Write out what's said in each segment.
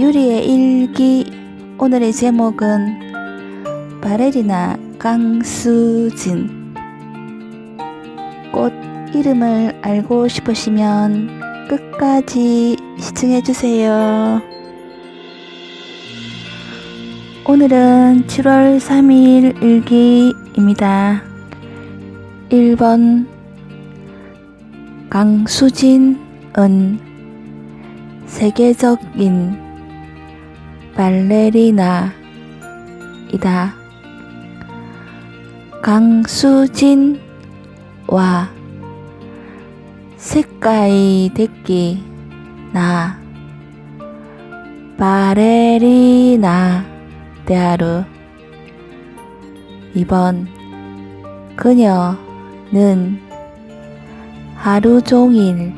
유리의 일기 오늘의 제목은 바레리나 강수진 꽃 이름을 알고 싶으시면 끝까지 시청해 주세요. 오늘은 7월 3일 일기입니다. 1번 강수진은 세계적인 발레리나이다. 강수진와 색깔이 됐기 나 바레리나 데아루 2번 그녀는 하루 종일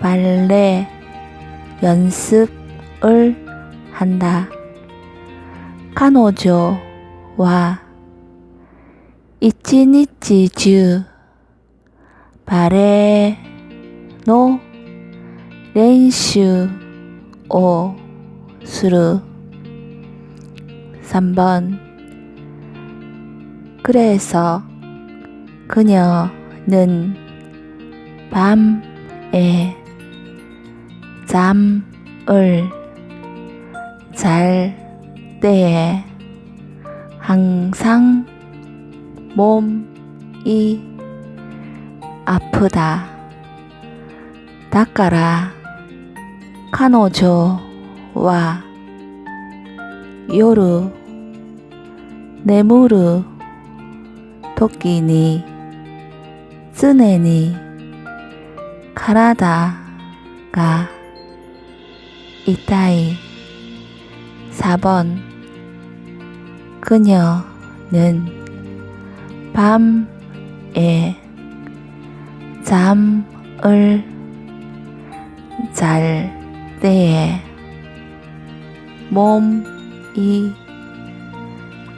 발레 연습을 한다. 카노조와 이치니치 주 발레 노 렌슈 오 스루 3번 그래서 그녀는 밤에 잠을 잘 때에 항상 몸이 아프다. 닦아라. 카노조와 요루 네무르 토끼니 쓰네니 카라다가 이따이 4번 그녀는 밤에 잠을 잘 때에 몸이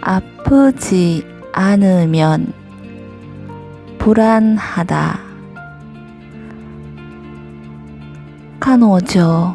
아프지 않으면 불안하다. 카노조와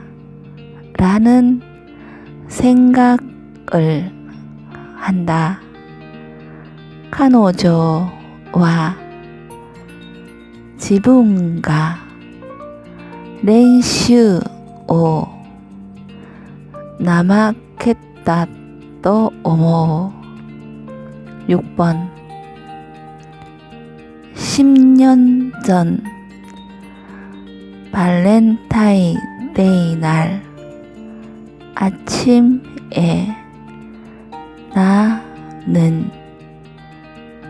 라는 생각을 한다. 카노조와 지붕가 렌슈오 나마켓다 또 어머 6번 10년 전 발렌타인 데이 날 아침에 나는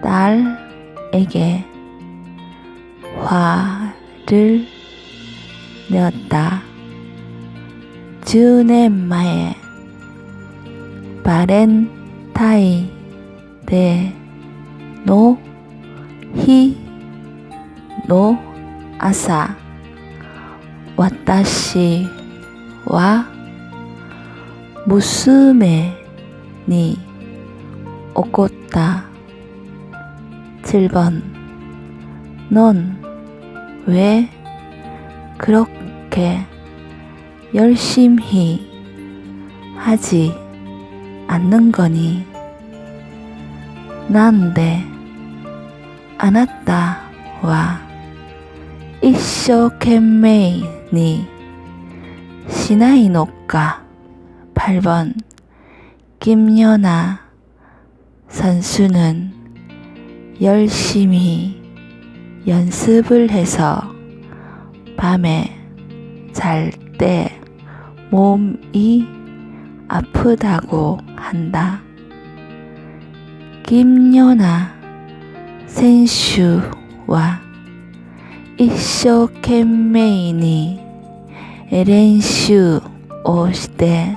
딸에게 화를 냈다. 주네마에 바렌타이 데노 히노 아사 와타시와 무스메니 오꿨다. 7번. 넌 왜 그렇게 열심히 하지 않는 거니? 난데 안았다와. 네 이쇼케메니. 시나이노까 8번 김연아 선수는 열심히 연습을 해서 밤에 잘 때 몸이 아프다고 한다. 김연아 선수와一生懸命に練習をして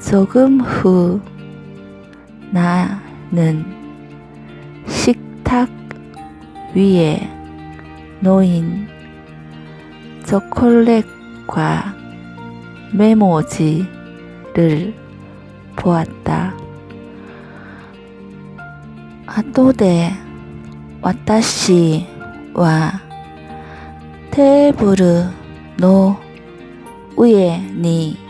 조금 후 나는 식탁 위에 놓인 초콜릿과 메모지를 보았다. 아토데 와타시와 테이블 노 위에 니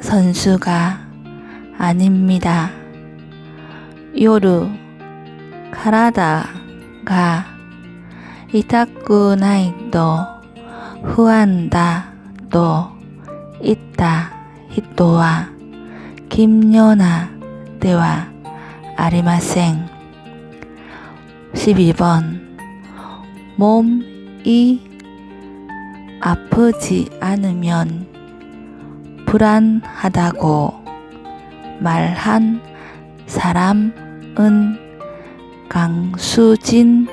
선수가 아닙니다. 요루 가라다가 이타쿠 나이도 후한다 또 있다 히토와 김연아 대와 아리마생 12번 몸이 아프지 않으면 불안하다고 말한 사람은 강수진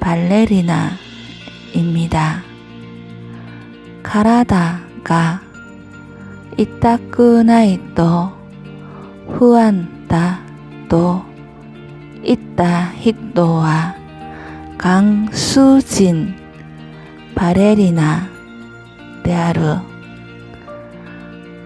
발레리나입니다. 가라다가 이따끄나이또 후안다 또 있다 히또와 강수진 바레리나 데아르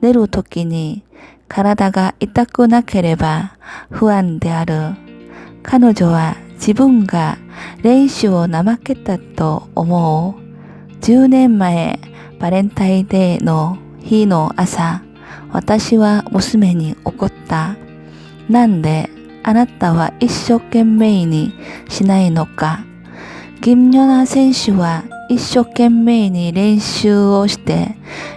寝る時に体が痛くなければ不安である。彼女は自分が練習を怠けたと思う。10年前バレンタインデーの日の朝、私は娘に怒った。なんであなたは一生懸命にしないのか。金ヨナ選手は一生懸命に練習をして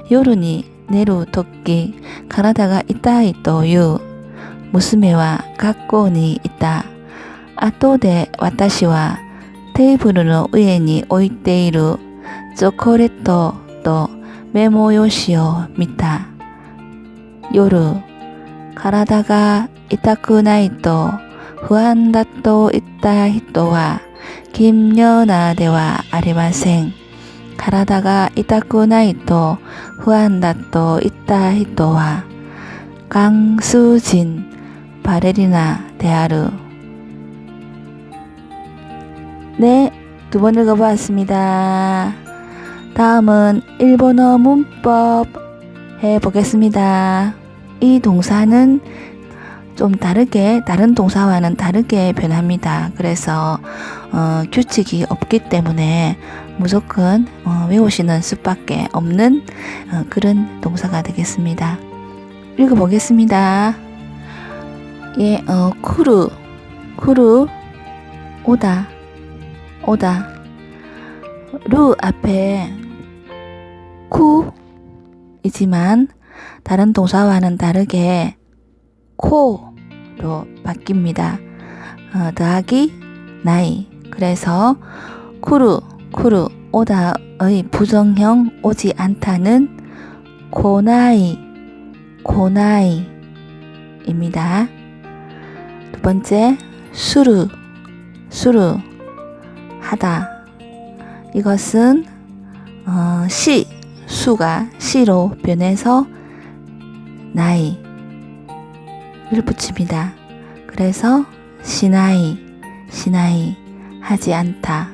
夜に寝るとき体が痛いという娘は学校にいた。後で私はテーブルの上に置いているチョコレートとメモ用紙を見た。夜、体が痛くないと不安だと言った人は、金ヨナではありません。体が痛くないと不安だと言った人は、강수진バレリナである。 네, 두 번 읽어보았습니다. 다음은 일본어 문법 해보겠습니다. 이 동사는 좀 다르게 다른 동사와는 다르게 변합니다. 그래서 어, 규칙이 없기 때문에 무조건 어, 외우시는 수밖에 없는 어, 그런 동사가 되겠습니다. 읽어보겠습니다. 예, 어, 쿠루, 쿠루, 오다, 오다. 루 앞에 쿠이지만 다른 동사와는 다르게 코로 바뀝니다. 어, 더하기 나이. 그래서 쿠루, 쿠루, 오다의 부정형 오지 않다는 고나이, 고나이입니다. 두 번째, 수루, 수루, 하다. 이것은 어, 시, 수가 시로 변해서 나이를 붙입니다. 그래서 시나이, 시나이 하지 않다.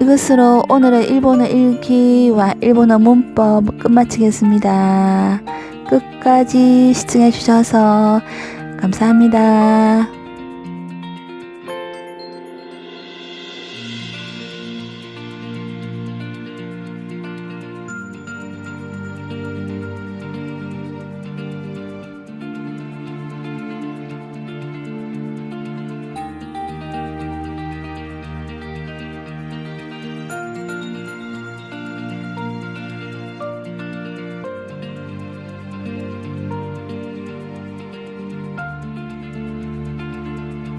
이것으로 오늘의 일본어 읽기와 일본어 문법 끝마치겠습니다. 끝까지 시청해 주셔서 감사합니다.